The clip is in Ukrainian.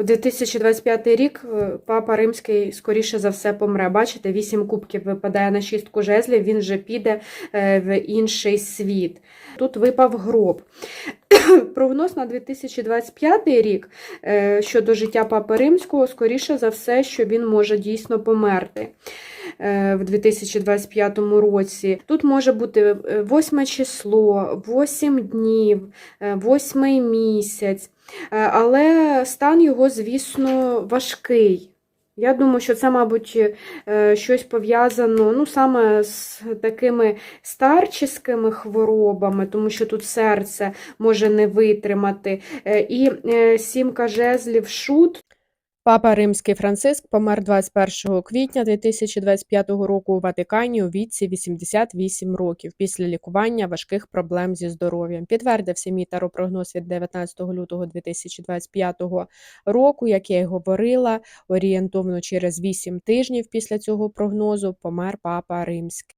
В 2025 рік е, папа римський скоріше за все помре. Бачите, вісім кубків випадає на шістку жезлів, він вже піде е, в інший світ. Тут випав гроб. Прогноз на 2025 рік е, щодо життя папи римського, скоріше за все, що він може дійсно померти в 2025 році. Тут може бути 8 число, 8 днів, 8 місяць. Е, Стан його, звісно, важкий. Я думаю, що це, мабуть, е, щось пов'язано ну, саме з такими старческими хворобами, тому що тут серце може не витримати. Е, І е, сімка жезлів шут. Папа Римський Франциск помер 21 квітня 2025 року у Ватикані у віці 88 років після лікування важких проблем зі здоров'ям. Підтвердився мій таропрогноз від 19 лютого 2025 року, як я й говорила, орієнтовно через 8 тижнів після цього прогнозу помер Папа Римський.